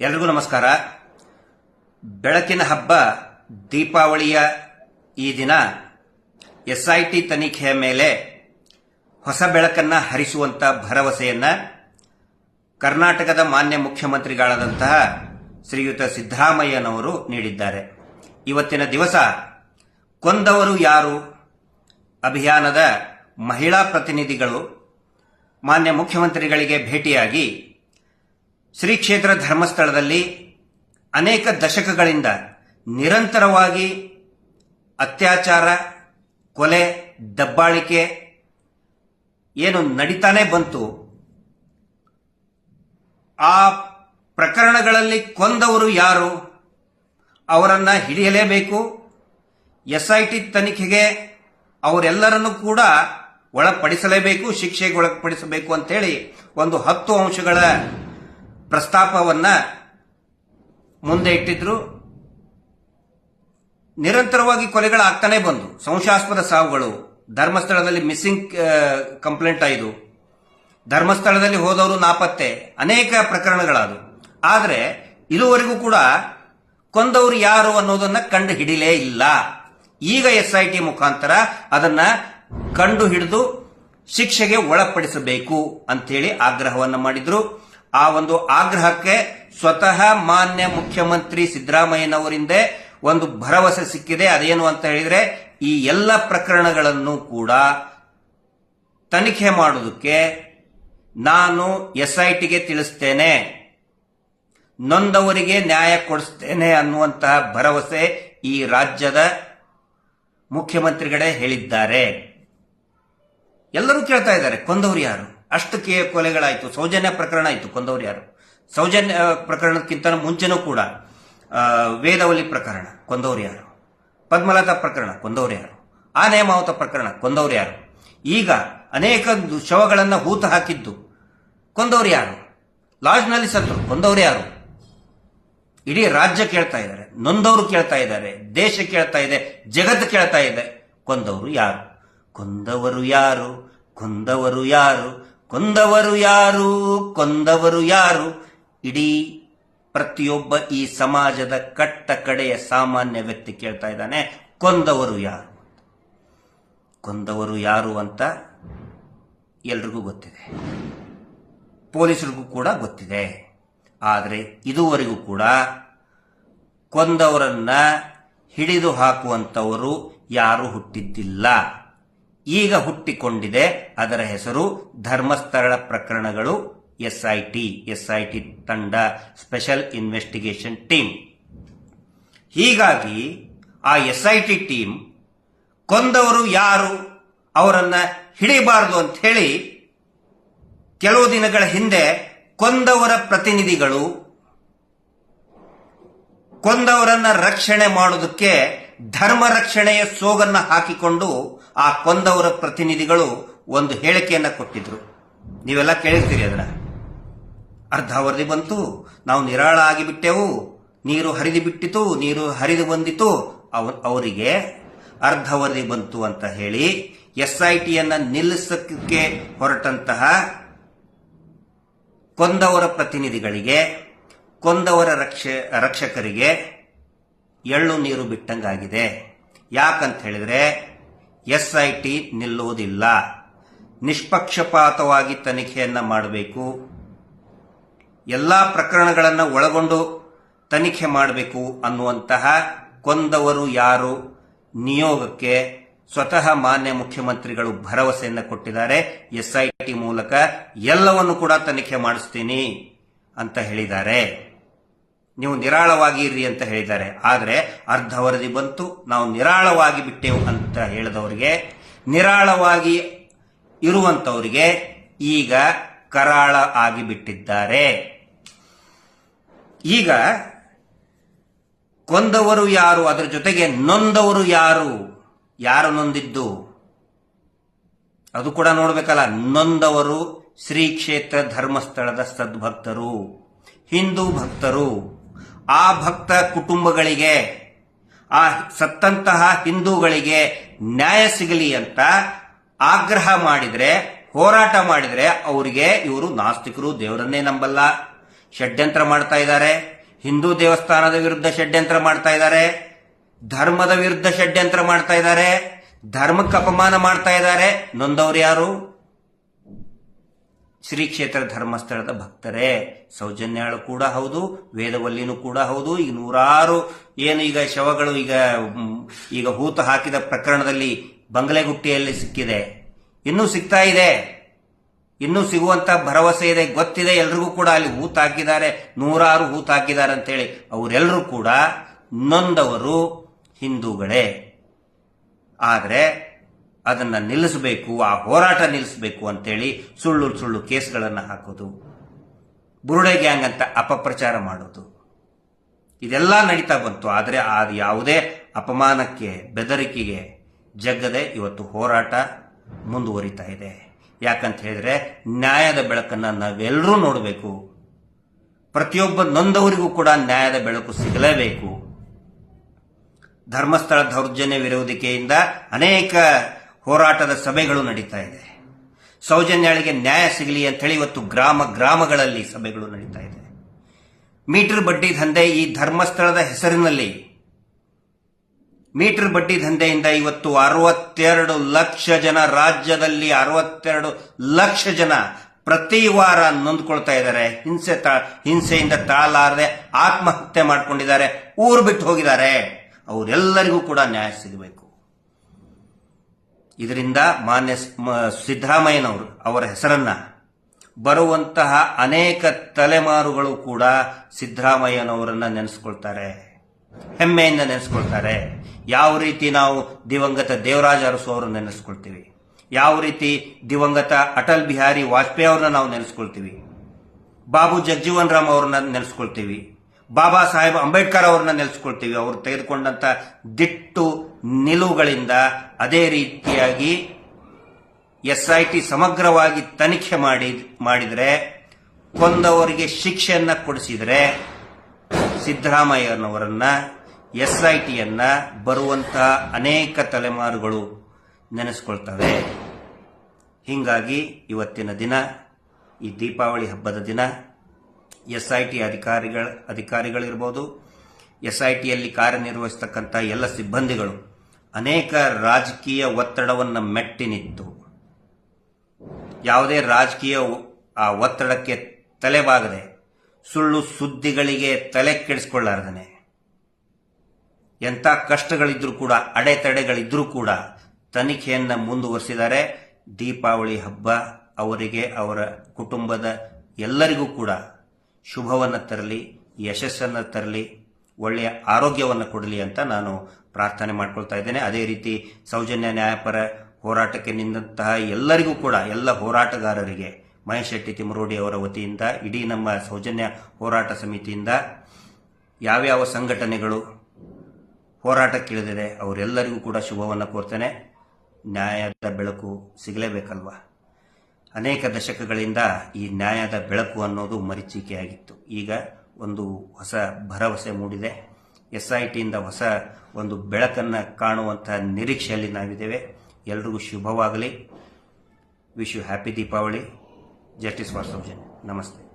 ಎಲ್ರಿಗೂ ನಮಸ್ಕಾರ. ಬೆಳಕಿನ ಹಬ್ಬ, ದೀಪಾವಳಿಯ ಈ ದಿನ ಎಸ್ಐಟಿ ತನಿಖೆಯ ಮೇಲೆ ಹೊಸ ಬೆಳಕನ್ನು ಹರಿಸುವಂತ ಭರವಸೆಯನ್ನು ಕರ್ನಾಟಕದ ಮಾನ್ಯ ಮುಖ್ಯಮಂತ್ರಿಗಳಾದಂತಹ ಶ್ರೀಯುತ ಸಿದ್ದರಾಮಯ್ಯನವರು ನೀಡಿದ್ದಾರೆ. ಇವತ್ತಿನ ದಿವಸ ಕೊಂದವರು ಯಾರು? ಅಭಿಯಾನದ ಮಹಿಳಾ ಪ್ರತಿನಿಧಿಗಳು ಮಾನ್ಯ ಮುಖ್ಯಮಂತ್ರಿಗಳಿಗೆ ಭೇಟಿಯಾಗಿ ಶ್ರೀ ಕ್ಷೇತ್ರ ಧರ್ಮಸ್ಥಳದಲ್ಲಿ ಅನೇಕ ದಶಕಗಳಿಂದ ನಿರಂತರವಾಗಿ ಅತ್ಯಾಚಾರ, ಕೊಲೆ, ದಬ್ಬಾಳಿಕೆ ಏನು ನಡೀತಾನೆ ಬಂತು. ಆ ಪ್ರಕರಣಗಳಲ್ಲಿ ಕೊಂದವರು ಯಾರು? ಅವರನ್ನ ಹಿಡಿಯಲೇಬೇಕು. ಎಸ್ಐಟಿ ತನಿಖೆಗೆ ಅವರೆಲ್ಲರನ್ನೂ ಕೂಡ ಒಳಪಡಿಸಲೇಬೇಕು, ಶಿಕ್ಷೆಗೆ ಒಳಪಡಿಸಬೇಕು ಅಂತೇಳಿ ಒಂದು ಹತ್ತು ಅಂಶಗಳ ಪ್ರಸ್ತಾಪವನ್ನ ಮುಂದೆ ಇಟ್ಟಿದ್ರು. ನಿರಂತರವಾಗಿ ಕೊಲೆಗಳಾಗ್ತಾನೆ ಬಂದು. ಸಂಶಾಸ್ಪದ ಸಾವುಗಳು. ಧರ್ಮಸ್ಥಳದಲ್ಲಿ ಮಿಸ್ಸಿಂಗ್ ಕಂಪ್ಲೇಂಟ್ ಆಯಿತು ಧರ್ಮಸ್ಥಳದಲ್ಲಿ ಹೋದವರು ನಾಪತ್ತೆ. ಅನೇಕ ಪ್ರಕರಣಗಳಾದವು. ಆದರೆ ಇದುವರೆಗೂ ಕೂಡ ಕೊಂದವರು ಯಾರು ಅನ್ನೋದನ್ನ ಕಂಡು ಹಿಡಿಲೇ ಇಲ್ಲ. ಈಗ ಎಸ್ಐಟಿ ಮುಖಾಂತರ ಅದನ್ನ ಕಂಡು ಹಿಡಿದು ಶಿಕ್ಷೆಗೆ ಒಳಪಡಿಸಬೇಕು ಅಂತೇಳಿ ಆಗ್ರಹವನ್ನು ಮಾಡಿದ್ರು. ಆ ಒಂದು ಆಗ್ರಹಕ್ಕೆ ಸ್ವತಃ ಮಾನ್ಯ ಮುಖ್ಯಮಂತ್ರಿ ಸಿದ್ದರಾಮಯ್ಯನವರಿಂದ ಒಂದು ಭರವಸೆ ಸಿಕ್ಕಿದೆ. ಅದೇನು ಅಂತ ಹೇಳಿದ್ರೆ, ಈ ಎಲ್ಲ ಪ್ರಕರಣಗಳನ್ನು ಕೂಡ ತನಿಖೆ ಮಾಡುವುದಕ್ಕೆ ನಾನು ಎಸ್ಐಟಿಗೆ ತಿಳಿಸ್ತೇನೆ. ನೊಂದವರಿಗೆ ನ್ಯಾಯ ಕೊಡಿಸ್ತೇನೆ ಅನ್ನುವಂತಹ ಭರವಸೆ ಈ ರಾಜ್ಯದ ಮುಖ್ಯಮಂತ್ರಿಗಳೇ ಹೇಳಿದ್ದಾರೆ. ಎಲ್ಲರೂ ಕೇಳ್ತಾ ಇದ್ದಾರೆ, ಕೊಂದವರು ಯಾರು? ಅಷ್ಟು ಕೆ ಕೊಲೆಗಳಾಯಿತು. ಸೌಜನ್ಯ ಪ್ರಕರಣ ಆಯಿತು ಕೊಂದವರು ಯಾರು? ಸೌಜನ್ಯ ಪ್ರಕರಣಕ್ಕಿಂತ ಮುಂಚೆನೂ ಕೂಡ ವೇದವಲಿ ಪ್ರಕರಣ, ಕೊಂದವರು ಯಾರು? ಪದ್ಮಲತಾ ಪ್ರಕರಣ, ಕೊಂದವರು ಯಾರು? ಆ ನೇಮಾವತ ಪ್ರಕರಣ, ಕೊಂದವರು ಯಾರು? ಈಗ ಅನೇಕ ಶವಗಳನ್ನು ಹೂತು ಹಾಕಿದ್ದು ಕೊಂದವರು ಯಾರು? ಲಾಡ್ಜ್ನಲ್ಲಿ ಸತ್ತರು ಕೊಂದವರು ಯಾರು? ಇಡೀ ರಾಜ್ಯ ಕೇಳ್ತಾ ಇದ್ದಾರೆ, ನೊಂದವರು ಕೇಳ್ತಾ ಇದ್ದಾರೆ, ದೇಶ ಕೇಳ್ತಾ ಇದೆ, ಜಗತ್ತು ಕೇಳ್ತಾ ಇದೆ, ಕೊಂದವರು ಯಾರು? ಕೊಂದವರು ಯಾರು? ಕೊಂದವರು ಯಾರು? ಕೊಂದವರು ಯಾರು? ಕೊಂದವರು ಯಾರು? ಇಡೀ ಪ್ರತಿಯೊಬ್ಬ ಈ ಸಮಾಜದ ಕಟ್ಟ ಕಡೆಯ ಸಾಮಾನ್ಯ ವ್ಯಕ್ತಿ ಕೇಳ್ತಾ ಇದ್ದಾನೆ, ಕೊಂದವರು ಯಾರು ಕೊಂದವರು ಯಾರು ಅಂತ ಎಲ್ರಿಗೂ ಗೊತ್ತಿದೆ. ಪೊಲೀಸರಿಗೂ ಕೂಡ ಗೊತ್ತಿದೆ. ಆದರೆ ಇದುವರೆಗೂ ಕೂಡ ಕೊಂದವರನ್ನ ಹಿಡಿದು ಹಾಕುವಂಥವರು ಯಾರು ಹುಟ್ಟಿದ್ದಿಲ್ಲ. ಈಗ ಹುಟ್ಟಿಕೊಂಡಿದೆ. ಅದರ ಹೆಸರು ಧರ್ಮಸ್ಥಳ ಪ್ರಕರಣಗಳು, ಎಸ್ಐಟಿ ಎಸ್ಐಟಿ ತಂಡ, ಸ್ಪೆಷಲ್ ಇನ್ವೆಸ್ಟಿಗೇಷನ್ ಟೀಮ್. ಹೀಗಾಗಿ ಆ ಎಸ್ಐಟಿ ಟೀಮ್ ಕೊಂದವರು ಯಾರು, ಅವರನ್ನ ಹಿಡಿಬಾರದು ಅಂತ ಹೇಳಿ ಕೆಲವು ದಿನಗಳ ಹಿಂದೆ ಕೊಂದವರ ಪ್ರತಿನಿಧಿಗಳು ಕೊಂದವರನ್ನ ರಕ್ಷಣೆ ಮಾಡೋದಕ್ಕೆ ಧರ್ಮ ರಕ್ಷಣೆಯ ಸೋಗನ್ನ ಹಾಕಿಕೊಂಡು ಆ ಕೊಂದವರ ಪ್ರತಿನಿಧಿಗಳು ಒಂದು ಹೇಳಿಕೆಯನ್ನು ಕೊಟ್ಟಿದ್ರು. ನೀವೆಲ್ಲ ಕೇಳಿರ್ತೀರಿ ಅದನ್ನ. ಅರ್ಧ ವರದಿ ಬಂತು, ನಾವು ನಿರಾಳ ಆಗಿಬಿಟ್ಟೆವು, ನೀರು ಹರಿದು ಬಿಟ್ಟಿತು, ನೀರು ಹರಿದು ಬಂದಿತು, ಅವ, ಅವರಿಗೆ ಅರ್ಧ ವರದಿ ಬಂತು ಅಂತ ಹೇಳಿ ಎಸ್ ಐ ಟಿಯನ್ನು ನಿಲ್ಲಿಸಕ್ಕೆ ಹೊರಟಂತಹ ಕೊಂದವರ ಪ್ರತಿನಿಧಿಗಳಿಗೆ, ಕೊಂದವರ ರಕ್ಷ, ರಕ್ಷಕರಿಗೆ ಎಳ್ಳು ನೀರು ಬಿಟ್ಟಂಗಾಗಿದೆ. ಯಾಕಂತ ಹೇಳಿದ್ರೆ ಟಿ ನಿಲ್ಲುವುದಿಲ್ಲ. ನಿಷ್ಪಕ್ಷಪಾತವಾಗಿ ತನಿಖೆಯನ್ನ ಮಾಡಬೇಕು. ಎಲ್ಲ ಪ್ರಕರಣಗಳನ್ನು ಒಳಗೊಂಡು ತನಿಖೆ ಮಾಡಬೇಕು ಅನ್ನುವಂತಹ ಕೊಂದವರು ಯಾರು? ನಿಯೋಗಕ್ಕೆ ಸ್ವತಃ ಮಾನ್ಯ ಮುಖ್ಯಮಂತ್ರಿಗಳು ಭರವಸೆಯನ್ನು ಕೊಟ್ಟಿದ್ದಾರೆ. ಎಸ್ಐಟಿ ಮೂಲಕ ಎಲ್ಲವನ್ನು ಕೂಡ ತನಿಖೆ ಮಾಡಿಸ್ತೀನಿ ಅಂತ ಹೇಳಿದ್ದಾರೆ. ನೀವು ನಿರಾಳವಾಗಿ ಇರ್ರಿ ಅಂತ ಹೇಳಿದ್ದಾರೆ. ಆದರೆ ಅರ್ಧ ವರದಿ ಬಂತು. ನಾವು ನಿರಾಳವಾಗಿ ಬಿಟ್ಟೆವು ಅಂತ ಹೇಳಿದವರಿಗೆ, ನಿರಾಳವಾಗಿ ಇರುವಂತವರಿಗೆ ಈಗ ಕರಾಳ ಆಗಿಬಿಟ್ಟಿದ್ದಾರೆ ಈಗ ಕೊಂದವರು ಯಾರು, ಅದರ ಜೊತೆಗೆ ನೊಂದವರು ಯಾರು ಯಾರು ನೊಂದಿದ್ದು? ಅದು ಕೂಡ ನೋಡ್ಬೇಕಲ್ಲ. ನೊಂದವರು ಶ್ರೀ ಕ್ಷೇತ್ರ ಧರ್ಮಸ್ಥಳದ ಸದ್ಭಕ್ತರು, ಹಿಂದೂ ಭಕ್ತರು. ಆ ಭಕ್ತ ಕುಟುಂಬಗಳಿಗೆ, ಆ ಸತ್ತಂತಹ ಹಿಂದೂಗಳಿಗೆ ನ್ಯಾಯ ಸಿಗಲಿ ಅಂತ ಆಗ್ರಹ ಮಾಡಿದ್ರೆ, ಹೋರಾಟ ಮಾಡಿದ್ರೆ ಅವರಿಗೆ ಇವರು ನಾಸ್ತಿಕರು, ದೇವರನ್ನೇ ನಂಬಲ್ಲ. ಷಡ್ಯಂತ್ರ ಮಾಡ್ತಾ ಇದ್ದಾರೆ. ಹಿಂದೂ ದೇವಸ್ಥಾನದ ವಿರುದ್ಧ ಷಡ್ಯಂತ್ರ ಮಾಡ್ತಾ ಇದ್ದಾರೆ. ಧರ್ಮದ ವಿರುದ್ಧ ಷಡ್ಯಂತ್ರ ಮಾಡ್ತಾ ಇದ್ದಾರೆ. ಧರ್ಮಕ್ಕೆ ಅಪಮಾನ ಮಾಡ್ತಾ ಇದ್ದಾರೆ. ನೊಂದವರು ಯಾರು? ಶ್ರೀ ಕ್ಷೇತ್ರ ಧರ್ಮಸ್ಥಳದ ಭಕ್ತರೇ, ಸೌಜನ್ಯಾಳು ಕೂಡ ಹೌದು, ವೇದವಲ್ಲಿನೂ ಕೂಡ ಹೌದು ಈಗ ನೂರಾರು ಏನು ಈಗ ಶವಗಳು ಈಗ ಈಗ ಹೂತು ಹಾಕಿದ ಪ್ರಕರಣದಲ್ಲಿ ಬಂಗಲೆಗುಟ್ಟಿಯಲ್ಲಿ ಸಿಕ್ಕಿದೆ. ಇನ್ನೂ ಸಿಗ್ತಾ ಇದೆ. ಇನ್ನೂ ಸಿಗುವಂತ ಭರವಸೆ ಇದೆ, ಗೊತ್ತಿದೆ, ಎಲ್ರಿಗೂ ಕೂಡ ಅಲ್ಲಿ ಹೂತು ಹಾಕಿದ್ದಾರೆ, ನೂರಾರು ಹೂತು ಹಾಕಿದ್ದಾರೆ ಅಂತೇಳಿ ಅವರೆಲ್ಲರೂ ಕೂಡ ನೊಂದವರು ಹಿಂದೂಗಳೇ. ಆದರೆ ಅದನ್ನ ನಿಲ್ಲಿಸಬೇಕು, ಆ ಹೋರಾಟ ನಿಲ್ಲಿಸಬೇಕು ಅಂತೇಳಿ ಸುಳ್ಳು ಸುಳ್ಳು ಕೇಸ್ಗಳನ್ನು ಹಾಕೋದು, ಬುರುಡೆ ಗ್ಯಾಂಗ್ ಅಂತ ಅಪಪ್ರಚಾರ ಮಾಡೋದು. ಇದೆಲ್ಲ ನಡೀತಾ ಬಂತು, ಆದರೆ ಅದು ಯಾವುದೇ ಅಪಮಾನಕ್ಕೆ, ಬೆದರಿಕೆಗೆ ಜಗ್ಗದೆ ಇವತ್ತು ಹೋರಾಟ ಮುಂದುವರಿತಾ ಇದೆ. ಯಾಕಂತ ಹೇಳಿದ್ರೆ ನ್ಯಾಯದ ಬೆಳಕನ್ನ ನಾವೆಲ್ಲರೂ ನೋಡಬೇಕು. ಪ್ರತಿಯೊಬ್ಬ ನೊಂದವರಿಗೂ ಕೂಡ ನ್ಯಾಯದ ಬೆಳಕು ಸಿಗಲೇಬೇಕು. ಧರ್ಮಸ್ಥಳ ದೌರ್ಜನ್ಯ ವಿರೋಧಿಕೆಯಿಂದ ಅನೇಕ ಹೋರಾಟದ ಸಭೆಗಳು ನಡೀತಾ ಇದೆ. ಸೌಜನ್ಯಾಳಿಗೆ ನ್ಯಾಯ ಸಿಗಲಿ ಅಂತ ಹೇಳಿ ಇವತ್ತು ಗ್ರಾಮ, ಗ್ರಾಮಗಳಲ್ಲಿ ಸಭೆಗಳು ನಡೀತಾ ಇದೆ. ಮೀಟರ್ ಬಡ್ಡಿ ದಂಧೆ ಈ ಧರ್ಮಸ್ಥಳದ ಹೆಸರಿನಲ್ಲಿ. ಮೀಟರ್ ಬಡ್ಡಿ ದಂಧೆಯಿಂದ ಇವತ್ತು ಅರವತ್ತೆರಡು ಲಕ್ಷ ಜನ, ರಾಜ್ಯದಲ್ಲಿ ಅರವತ್ತೆರಡು ಲಕ್ಷ ಜನ ಪ್ರತಿ ವಾರ ನೊಂದ್ಕೊಳ್ತಾ ಇದ್ದಾರೆ. ಹಿಂಸೆ ಹಿಂಸೆಯಿಂದ ತಾಳಲಾರದೆ ಆತ್ಮಹತ್ಯೆ ಮಾಡಿಕೊಂಡಿದ್ದಾರೆ. ಊರು ಬಿಟ್ಟು ಹೋಗಿದ್ದಾರೆ. ಅವರೆಲ್ಲರಿಗೂ ಕೂಡ ನ್ಯಾಯ ಸಿಗಬೇಕು. ಇದರಿಂದ ಮಾನ್ಯ ಸಿದ್ದರಾಮಯ್ಯನವರು ಅವರ ಹೆಸರನ್ನ ಬರುವಂತಹ ಅನೇಕ ತಲೆಮಾರುಗಳು ಕೂಡ ಸಿದ್ದರಾಮಯ್ಯನವರನ್ನ ನೆನೆಸ್ಕೊಳ್ತಾರೆ. ಹೆಮ್ಮೆಯಿಂದ ನೆನೆಸ್ಕೊಳ್ತಾರೆ. ಯಾವ ರೀತಿ ನಾವು ದಿವಂಗತ ದೇವರಾಜ ಅರಸು ಅವರನ್ನು ನೆನೆಸ್ಕೊಳ್ತೀವಿ? ಯಾವ ರೀತಿ ದಿವಂಗತ ಅಟಲ್ ಬಿಹಾರಿ ವಾಜಪೇಯಿ ಅವ್ರನ್ನ ನಾವು ನೆನೆಸ್ಕೊಳ್ತೀವಿ? ಬಾಬು ಜಗಜೀವನ್ ರಾಮ್ ಅವ್ರನ್ನ ನೆನೆಸ್ಕೊಳ್ತೀವಿ? ಬಾಬಾ ಸಾಹೇಬ್ ಅಂಬೇಡ್ಕರ್ ಅವ್ರನ್ನ ನೆಲೆಸ್ಕೊಳ್ತೀವಿ. ಅವರು ತೆಗೆದುಕೊಂಡಂತ ದಿಟ್ಟು ನಿಲುವುಗಳಿಂದ ಅದೇ ರೀತಿಯಾಗಿ ಎಸ್ ಐ ಟಿ ಸಮಗ್ರವಾಗಿ ತನಿಖೆ ಮಾಡಿ, ಮಾಡಿದರೆ, ಕೊಂದವರಿಗೆ ಶಿಕ್ಷೆಯನ್ನ ಕೊಡಿಸಿದರೆ ಸಿದ್ದರಾಮಯ್ಯನವರನ್ನ ಎಸ್ ಐ ಟಿಯನ್ನ ಬರುವಂತಹ ಅನೇಕ ತಲೆಮಾರುಗಳು ನೆನೆಸ್ಕೊಳ್ತವೆ. ಹೀಗಾಗಿ ಇವತ್ತಿನ ದಿನ, ಈ ದೀಪಾವಳಿ ಹಬ್ಬದ ದಿನ ಎಸ್ ಐ ಟಿ ಅಧಿಕಾರಿಗಳ ಅಧಿಕಾರಿಗಳಿರ್ಬೋದು ಎಸ್ ಐ ಟಿಯಲ್ಲಿ ಕಾರ್ಯನಿರ್ವಹಿಸ್ತಕ್ಕಂಥ ಎಲ್ಲ ಸಿಬ್ಬಂದಿಗಳು ಅನೇಕ ರಾಜಕೀಯ ಒತ್ತಡವನ್ನು ಮೆಟ್ಟಿ ನಿಂತು ಯಾವುದೇ ರಾಜಕೀಯ ಆ ಒತ್ತಡಕ್ಕೆ ತಲೆಬಾಗದೆ ಸುಳ್ಳು ಸುದ್ದಿಗಳಿಗೆ ತಲೆ ಕೆಡಿಸ್ಕೊಳ್ಳಾರ್ದನೆ. ಎಂಥ ಕಷ್ಟಗಳಿದ್ರೂ ಕೂಡ, ಅಡೆತಡೆಗಳಿದ್ರೂ ಕೂಡ ತನಿಖೆಯನ್ನು ಮುಂದುವರಿಸಿದ್ದಾರೆ. ದೀಪಾವಳಿ ಹಬ್ಬ ಅವರಿಗೆ, ಅವರ ಕುಟುಂಬದ ಎಲ್ಲರಿಗೂ ಕೂಡ ಶುಭವನ್ನು ತರಲಿ, ಯಶಸ್ಸನ್ನು ತರಲಿ, ಒಳ್ಳೆಯ ಆರೋಗ್ಯವನ್ನು ಕೊಡಲಿ ಅಂತ ನಾನು ಪ್ರಾರ್ಥನೆ ಮಾಡ್ಕೊಳ್ತಾ ಇದ್ದೇನೆ. ಅದೇ ರೀತಿ ಸೌಜನ್ಯ ನ್ಯಾಯಪರ ಹೋರಾಟಕ್ಕೆ ನಿಂತಹ ಎಲ್ಲರಿಗೂ ಕೂಡ, ಎಲ್ಲ ಹೋರಾಟಗಾರರಿಗೆ ಮಹೇಶ್ ಶೆಟ್ಟಿ ತಿಮರೋಡಿ ಅವರ ವತಿಯಿಂದ, ಇಡೀ ನಮ್ಮ ಸೌಜನ್ಯ ಹೋರಾಟ ಸಮಿತಿಯಿಂದ ಯಾವ್ಯಾವ ಸಂಘಟನೆಗಳು ಹೋರಾಟಕ್ಕಿಳಿದಿದೆ ಅವರೆಲ್ಲರಿಗೂ ಕೂಡ ಶುಭವನ್ನು ಕೋರ್ತೇನೆ. ನ್ಯಾಯದ ಬೆಳಕು ಸಿಗಲೇಬೇಕಲ್ವಾ? ಅನೇಕ ದಶಕಗಳಿಂದ ಈ ನ್ಯಾಯದ ಬೆಳಕು ಅನ್ನೋದು ಮರೀಚಿಕೆಯಾಗಿತ್ತು. ಈಗ ಒಂದು ಹೊಸ ಭರವಸೆ ಮೂಡಿದೆ. ಎಸ್ ಐ ಹೊಸ ಒಂದು ಬೆಳಕನ್ನು ಕಾಣುವಂತಹ ನಿರೀಕ್ಷೆಯಲ್ಲಿ ನಾವಿದ್ದೇವೆ. ಎಲ್ರಿಗೂ ಶುಭವಾಗಲಿ. Wish you happy Deepavali justice Sowjanya ನಮಸ್ತೆ